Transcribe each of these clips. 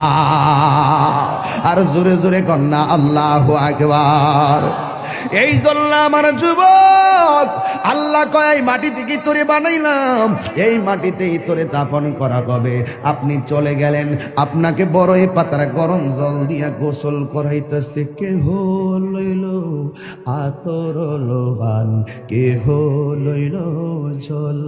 আর জোরে জোরে কন্যা আল্লাহ আকবার। এই জন্য আমার যুবক, আল্লাহ কয়, এই মাটি থেকে তোরে বানাইলাম? এই মাটিতেই তোরে দাফন করা হবে। আপনি চলে গেলেন, আপনাকে বড়ই পাতার গরম জল দিয়া গোসল করাইতেছে। কেহ লইল আতর লোবান কেহ লইল জল।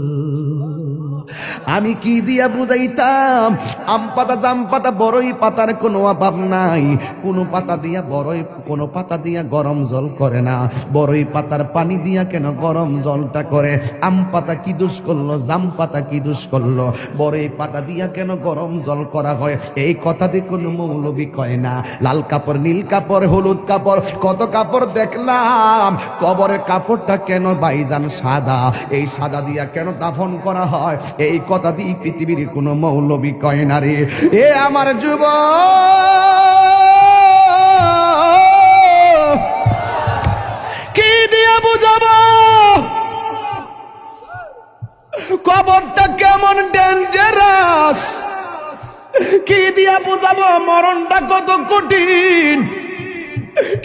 আমি কি দিয়া বুঝাইতাম, আম পাতা জাম পাতা বড়ই পাতার কোনো অভাব নাই। কোনো পাতা দিয়া বড়ই, কোনো পাতা দিয়া গরম জল করে না। বড়ই পাতার পানি দিয়া কেন গরম জলটা করে? আম পাতা কি দোষ করল? জাম পাতা কি দোষ করল? বড়ই পাতা দিয়া কেন গরম জল করা হয়? এই কথাতে কোনো মৌলবি কয় না। লাল কাপড়, নীল কাপড়, হলুদ কাপড়, কত কাপড় দেখলাম। কবরের কাপড়টা কেন বাইজান সাদা? এই সাদা দিয়া কেন দাফন করা হয়? এই কথা দিয়ে পৃথিবীর কোনো মৌলবি কয় না রে। এ আমার যুব বুঝাবো মরণটা কত কঠিন।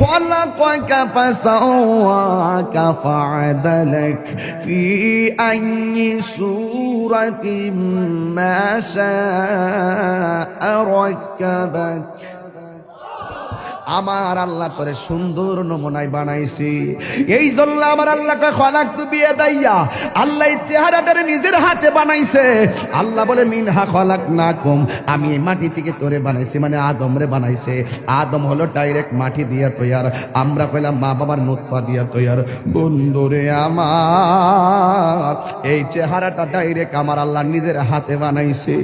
خلقك فسواك فعدلك في أي سورة ما شاء ركبك. আমার আল্লাহ তোরে সুন্দর নমুনায় বানাইছি। এই জন্য আমার আল্লাহকে খলাক তু বিয়ে দাইয়া, আল্লাহ চেহারাটারে নিজের হাতে বানাইছে। আল্লাহ বলে, মিনহা খলাক না কম আমি এই মাটি থেকে তোরে বানাইছি মানে আদম রে বানাইছে। আদম হলো ডাইরেক্ট মাটি দিয়া তৈয়ার, আমরা কইলাম মা বাবার নুৎফা দিয়া তৈয়ার। বন্ধুরে আমার, এই চেহারাটা ডাইরেক্ট আমার আল্লাহ নিজের হাতে বানাইছে।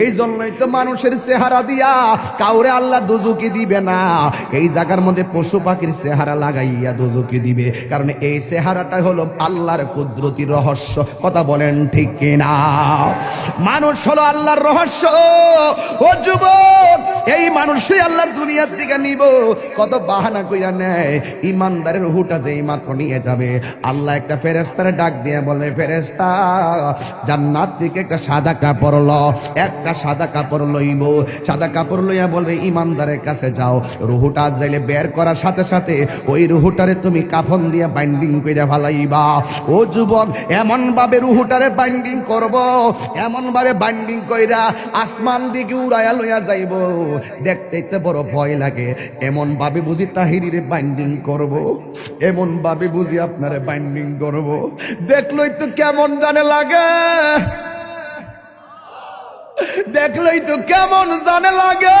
এই জন্যই তো মানুষের চেহারা দিয়া কাউরে আল্লাহ দুজুকি দিবে না। এই জায়গার মধ্যে পশু পাখির চেহারা লাগাইয়া দুজুকি দিবে। কারণ এই চেহারাটা হলো আল্লাহর কুদরতি রহস্য। কথা বলেন ঠিক কিনা? মানুষ হলো আল্লাহর রহস্য। ও যুবক, এই মানুষই আল্লাহর দুনিয়ার দিকে নিব। কত বাহানা কইয়া নেয়। ইমানদারের হুটা যেই মাত্র নিয়ে যাবে। আল্লাহ একটা ফেরেস্তারে ডাক দিয়ে বলবে ফেরেস্তা জান্নাত থেকে একটা সাদা কাপড় ল। একটা সাদা কাপড় লইব। সাদা কাপড় লইয়া বলবে, ইমানদারের কাছে যাও। রুহুটা আজরাইলে বের করার সাথে সাথে ওই রুহুটারে তুমি কাফন দিয়া বাইন্ডিং কইরা ফালাইবা। ও যুবক এমন ভাবে রুহুটারে বাইন্ডিং করব এমন ভাবে বাইন্ডিং কইরা আসমান দিকে উড়াইয়া লইয়া যাইব। দেখতেই তো বড় ভয় লাগে। এমন ভাবে বুঝি তাহিরিরে বাইন্ডিং করব এমন ভাবে বুঝি আপনারে বাইন্ডিং করব। দেখলই তো কেমন জানে লাগে। দেখলই তো কেমন জানে লাগে।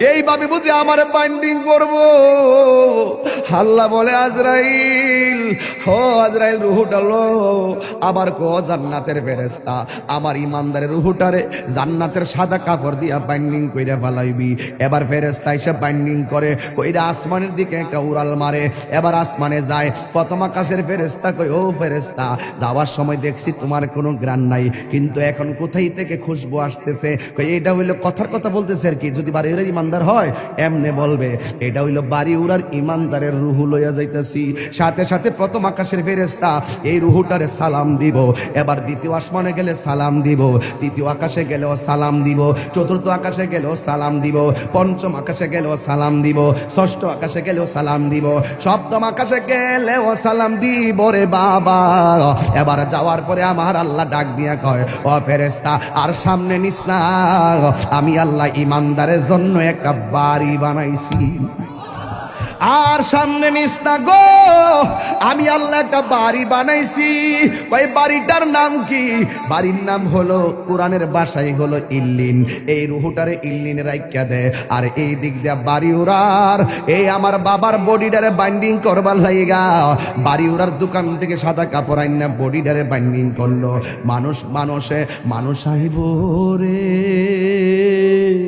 এইভাবে বুঝি আমার বাইন্ডিং করব। আল্লাহ বলে, আজরাইল, হো আজরাইল, রুহুটা লো। আবার কো জান্নাতের ফেরেস্তা আমার ইমানদারের রুহুটারে জান্নাতের সাদা কাপড় দিয়া বাইন্ডিং কইরা ফেলাইবি। এবার ফেরেস্তা এসে বাইন্ডিং করে, কইরা আসমানের দিকে একটা উড়াল মারে। এবার আসমানে যায়, প্রথম আকাশের ফেরেস্তা কই ও ফেরেস্তা যাওয়ার সময় দেখছি তোমার কোনো গ্রান নাই। কিন্তু এখন কোথায় থেকে খুশবু আসতেছে? এটা হইল কথার কথা বলতেছে আর কি। যদি বাড়ি উড়ার ইমানদার হয়, এমনে বলবে, এটা হইল বাড়ি উড়ার ইমানদারের রুহু লইয়া যাইতাছি। সাথে সাথে প্রথম আকাশের ফেরেস্তা এই রুহুটারে সালাম দিব। এবার দ্বিতীয় আসমানে গেলে সালাম দিব। তৃতীয় আকাশে গেলেও সালাম দিব। চতুর্থ আকাশে গেলেও সালাম দিব। পঞ্চম আকাশে গেলেও সালাম দিব। ষষ্ঠ আকাশে গেলেও সালাম দিব। সপ্তম আকাশে গেলেও সালাম দিব রে বাবা। এবার যাওয়ার পরে আমার আল্লাহ ডাক দিয়া কয়, ও ফেরেস্তা আর সামনে নিস না। আমি আল্লাহ ইমানদারের জন্য একটা বাড়ি বানাইছি। আর সামনে নিস না গো, আমি আল্লাহ একটা বাড়ি বানাইছি। ওই বাড়িটার নাম কি? বাড়ির নাম হলো, কোরআনের বাসাই হলো ইল্লিন। এই রুহুটারে ইল্লিন রাইকা দে। আর এই দিক দিয়া বাড়ি উড়ার। এই আমার বাবার বডিটারে বাইন্ডিং করবার লাইগা। বাড়ি উড়ার দোকান থেকে সাদা কাপড় আইনা বডিটারে বাইন্ডিং করল। মানুষ, মানুষে, মানুষ আহিব রে।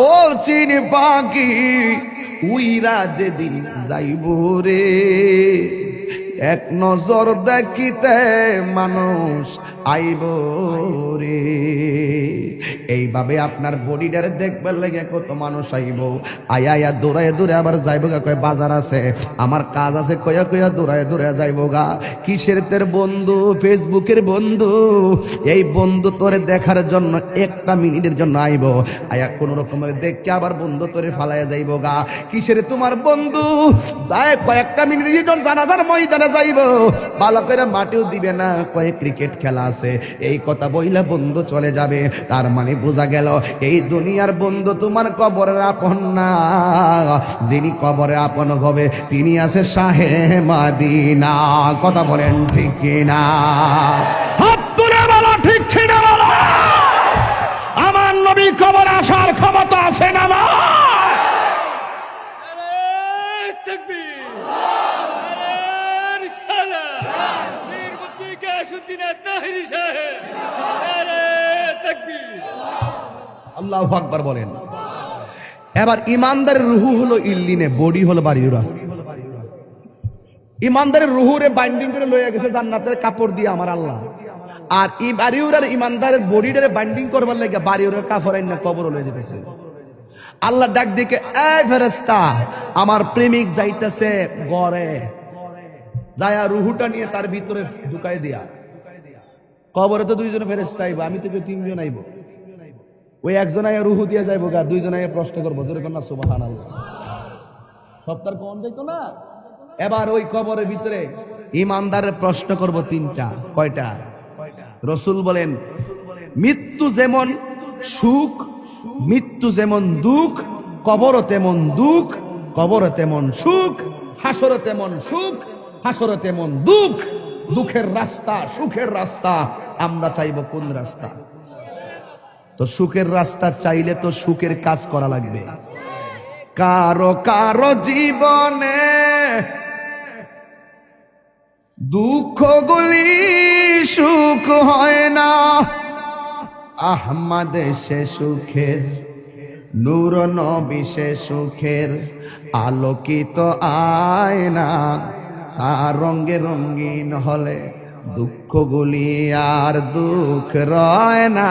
ও চিন পাখি উইরা যেদিন যাইব রে। এক নজর দেখিতে মানুষ আইব রে। এইভাবে আপনার বডিটারে দেখবার লেগে কত মানুষ আইব। আয়া আয়া দৌড়ায় দূরে আবার যাইব গা, কয় বাজার আছে। আমার কাজ আছে কয়া কয়া, দৌড়ায় দৌড়ে যাইব গা। কিসের তের বন্ধু? ফেসবুকের বন্ধু। এই বন্ধু তোরে দেখার জন্য একটা মিনিটের জন্য আইব। আয়া কোন রকম দেখকে আবার বন্ধু তোরে ফালাইয়া যাইব গা। কিসের তোমার বন্ধু? আয়, কয়েকটা মিনিটের জন্য জানাজার ময়দানে যাইব। ভালো করে মাটিও দিবে না কয়েক ক্রিকেট খেলা আছে। এই কথা বইলা বন্ধু চলে যাবে। তার মানে বোঝা গেল, এই দুনিয়ার বন্ধু তোমার কবরের আপন না। যিনি কবরে আপন হবে, তিনি আছে শাহে মাদিনা। কথা বলেন ঠিক কিনা? ঠিক আমার নবী কবর আসার ক্ষমতা আছে না আল্লাহ আকবার বলেন। এবার ইমানদারের রুহু হলো ইল্লিনে, বডি হলো বাড়িউরা ইমানদারের রুহুরে বাইন্ডিং করে লইয়া গেছে জান্নাতের কাপড় দিয়ে আমার আল্লাহ। আর বাড়িউরার ইমানদারের বডিটারে বাইন্ডিং করবার লাগে বাড়িউরার কাপড় আইনা কবর লয়ে যেতেছে। আল্লাহ ডাক দিকে, এই ফেরেস্তা আমার প্রেমিক যাইতেছে গড়ে যায়া রুহুটা নিয়ে তার ভিতরে ঢুকাই দিয়া। কবরে তো দুইজন ফেরেস্তা আইব, আমি তো তিনজন আইব। ওই একজন আয়া রুহু দিয়ে যাইব গা, দুইজন আয়া প্রশ্ন করব, জোরে কন্যা সুবাহান সপ্তাহ কম যাইতো না? এবার ওই কবরের ভিতরে ইমানদারের প্রশ্ন করব তিনটা, কয়টা? রসুল বলেন, মৃত্যু যেমন সুখ, মৃত্যু যেমন দুঃখ, কবরও তেমন দুঃখ, কবরও তেমন সুখ, হাসরও তেমন সুখ, হাসরও তেমন দুঃখ। দুঃখের রাস্তা, সুখের রাস্তা, আমরা চাইব কোন রাস্তা? তো সুখের রাস্তা চাইলে তো সুখের কাজ করা লাগবে। কারও কারও জীবনে দুঃখগুলি সুখ হয় না। আহমদ সে সুখের নূর নবী সে সুখের, আলোকিত আয়না। আর রঙ্গে রঙ্গিন হলে দুঃখগুলি আর দুঃখ রয় না।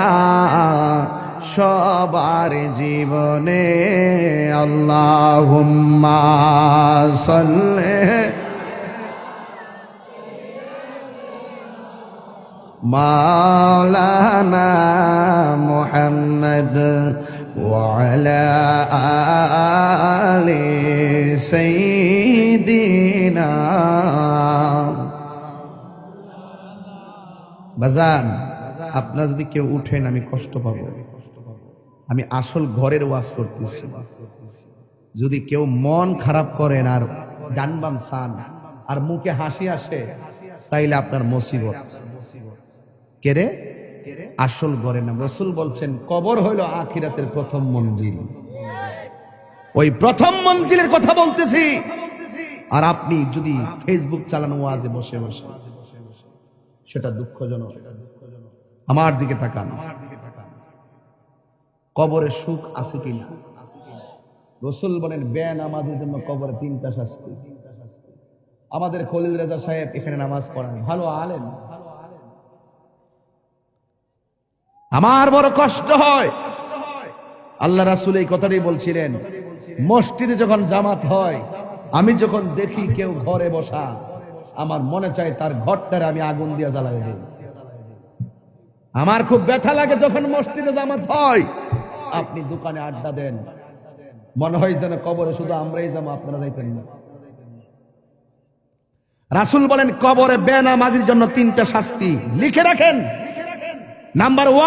সবার জীবনে আল্লাহ সল্লে। মাওলানা মোহাম্মদ ওয়ালা আলে সাইয়্যিদ। বাজান, আপনারা যদি কেউ উঠেন, আমি কষ্ট পাবো। আমি আসল ঘরের ওয়াজ করতেছি। যদি কেউ মন খারাপ করেন আর ডানবাম সান আর মুখে হাসি আসে, তাইলে আপনার মুসিবত। কেরে আসল ঘরে না রসুল বলছেন, কবর হইল আখিরাতের প্রথম মঞ্জিল। ওই প্রথম মঞ্জিলের কথা বলতেছি। আর আপনি যদি ফেসবুক চালানো ওয়াজে বসে বসে, সেটা দুঃখজনক। আমার দিকে তাকান। কবরে সুখ আছে কিনা? রসুল বলেন, ব্যান আমাদের জন্য কবরে তিনটা শাস্তি। আমাদের খলিল রেজা সাহেব এখানে নামাজ পড়ান। ভালো আলেন আমার বড় কষ্ট হয়। আল্লাহ রাসুল এই কথাটাই বলছিলেন, মসজিদে যখন জামাত হয় আমি যখন দেখি কেউ ঘরে বসা, আমার মনে চায় তার ঘরটারে আমি আগুন দিয়ে জ্বালাই দিই। আমার খুব ব্যথা লাগে যখন মসজিদে জামাত হয়। আপনি দোকানে আড্ডা দেন। মনে হয় যেন কবরে শুধু আমরাই যাব আপনারা যাইতেন না। রাসুল বলেন, কবরে বেনামাজির জন্য তিনটা শাস্তি। লিখে রাখেন। Number one